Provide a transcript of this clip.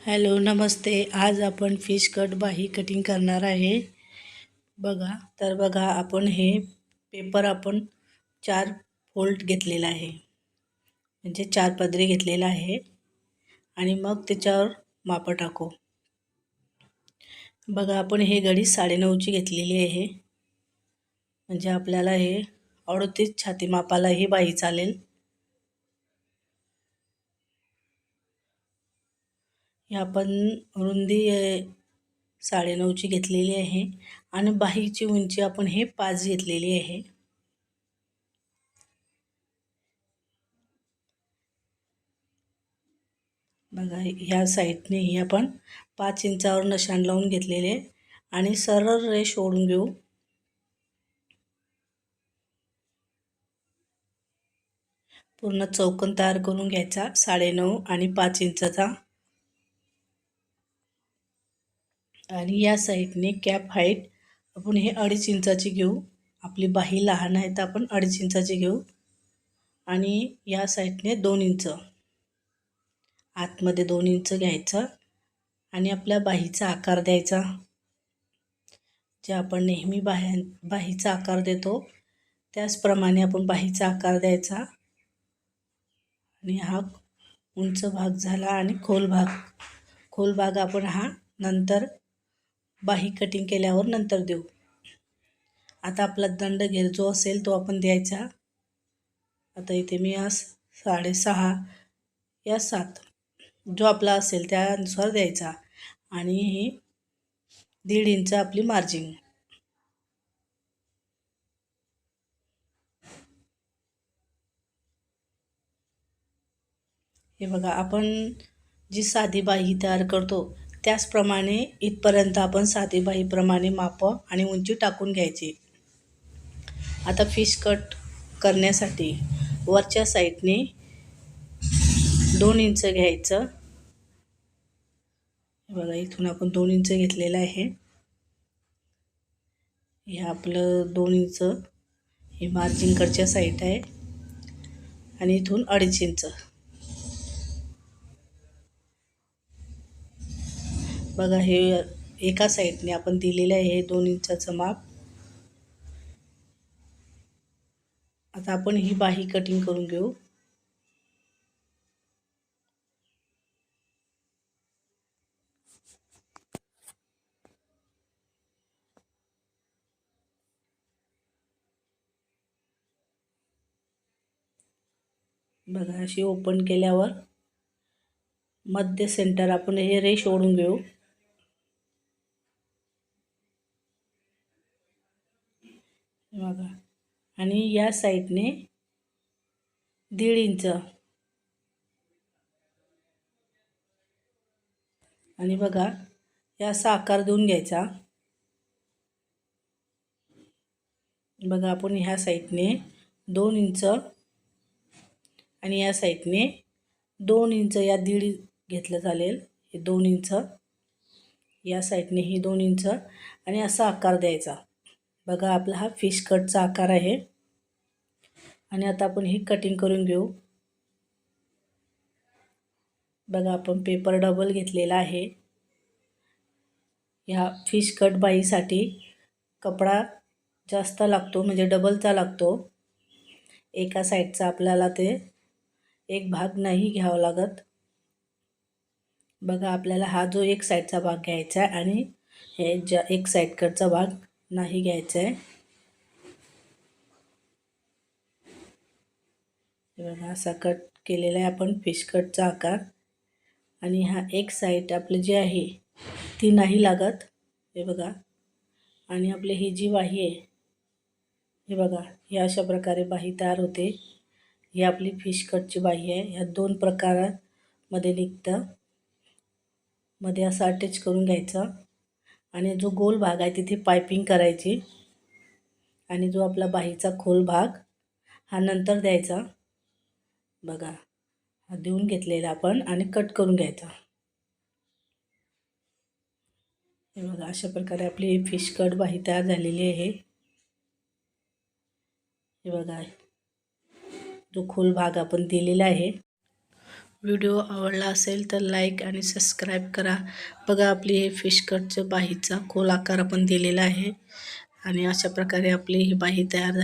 Hello नमस्ते. आज आपण fish cut बाही कटिंग करणार आहे. बघा तर बघा आपण हे पेपर आपण चार फोल्ड घेतलेला आहे. म्हणजे चार पदरी घेतलेला आहे. आणि मग त्याच्यावर मापं टाकू. बघा आपण हे घडी साडेनऊची घेतलेली आहे. म्हणजे आपल्याला हे अडतीस छाती मापाला ही बाही चालेल. ही आपण रुंदी साडेनऊची घेतलेली आहे आणि बाहीची उंची आपण हे पाच घेतलेली आहे. बघा ह्या साईडने ही आपण पाच इंचावर नशाण लावून घेतलेले आणि सरळ रेष ओढून घेऊ. पूर्ण चौकन तयार करून घ्यायचा साडेनऊ आणि पाच इंचाचा. आणि या साईडने कॅप हाईट आपण हे अडीच इंचाची घेऊ. आपली बाही लहान आहे तर आपण अडीच इंचाची घेऊ. आणि या साईडने दोन इंच. आतमध्ये दोन इंच घ्यायचं आणि आपल्या बाहीचा आकार द्यायचा. जे आपण नेहमी बाह्या बाहीचा आकार देतो त्याचप्रमाणे आपण बाहीचा आकार द्यायचा. आणि हा उंच भाग झाला आणि खोल भाग. खोल भाग आपण हा नंतर बाही कटिंग केल्यावर नंतर देऊ. आता आपला दंड घेर जो असेल तो आपण द्यायचा. आता इथे मी आज साडेसहा या सात जो आपला असेल त्यानुसार द्यायचा. आणि ही दीड इंच आपली मार्जिन. हे बघा आपण जी साधी बाही तयार करतो त्याचप्रमाणे इथपर्यंत आपण साधीबाईप्रमाणे मापं आणि उंची टाकून घ्यायची. आता फिश कट करण्यासाठी वरच्या साईडने दोन इंच घ्यायचं. बघा इथून आपण दोन इंच घेतलेलं आहे. हे आपलं दोन इंच हे मार्जिनकडच्या साईड आहे. आणि इथून अडीच इंच. बघा हे एका साईडने आपण दिलेलं आहे हे दोन इंचाचं माप. आता आपण ही बाही कटिंग करून घेऊ. बघा अशी ओपन केल्यावर मध्य सेंटर आपण हे रेश ओढून घेऊ. बघा. आणि या साईडने दीड इंच. आणि बघा या असा आकार देऊन घ्यायचा. बघा आपण ह्या साईडने दोन इंच आणि या साईडने दोन इंच या दीड घेतलं चालेल. हे दोन इंच. या साईडने ही दोन इंच आणि असा आकार द्यायचा. बघा आपला हा फिश कटचा आकार आहे. आणि आता आपण ही कटिंग करून घेऊ. बघा आपण पेपर डबल घेतलेला आहे. ह्या फिश कट बाईसाठी कपडा जास्त लागतो म्हणजे डबलचा लागतो. एका साईडचा आपल्याला ते एक भाग नाही घ्यावा लागत. बघा आपल्याला हा जो एक साईडचा भाग घ्यायचा आहे आणि हे ज्या एक साईडकडचा भाग नाही घ्यायचं आहे बघा असा कट केलेला आहे आपण फिश कटचा आकार. आणि हा एक साईड आपलं जे आहे ती नाही लागत. हे बघा. आणि आपली ही जी बाही आहे हे बघा ही अशा प्रकारे बाही तयार होते. ही आपली फिश कटची बाही आहे. ह्या दोन प्रकारामध्ये निघतं. मध्ये असं अटॅच करून घ्यायचं. आणि जो गोल भाग आहे तिथे पायपिंग करायची. आणि जो आपला बाहीचा खोल भाग हा नंतर द्यायचा. बघा हा देऊन घेतलेला आपण आणि कट करून घ्यायचा. हे बघा अशा प्रकारे आपली फिश कट बाही तयार झालेली आहे. हे बघा जो खोल भाग आपण दिलेला आहे व्हिडिओ आवडला असेल तर लाईक आणि सबस्क्राईब करा. बघा आपली हे फिश कटचं बाहीचा खोल आकार आपण दिलेला आहे. आणि अशा प्रकारे आपली ही बाही तयार झाली.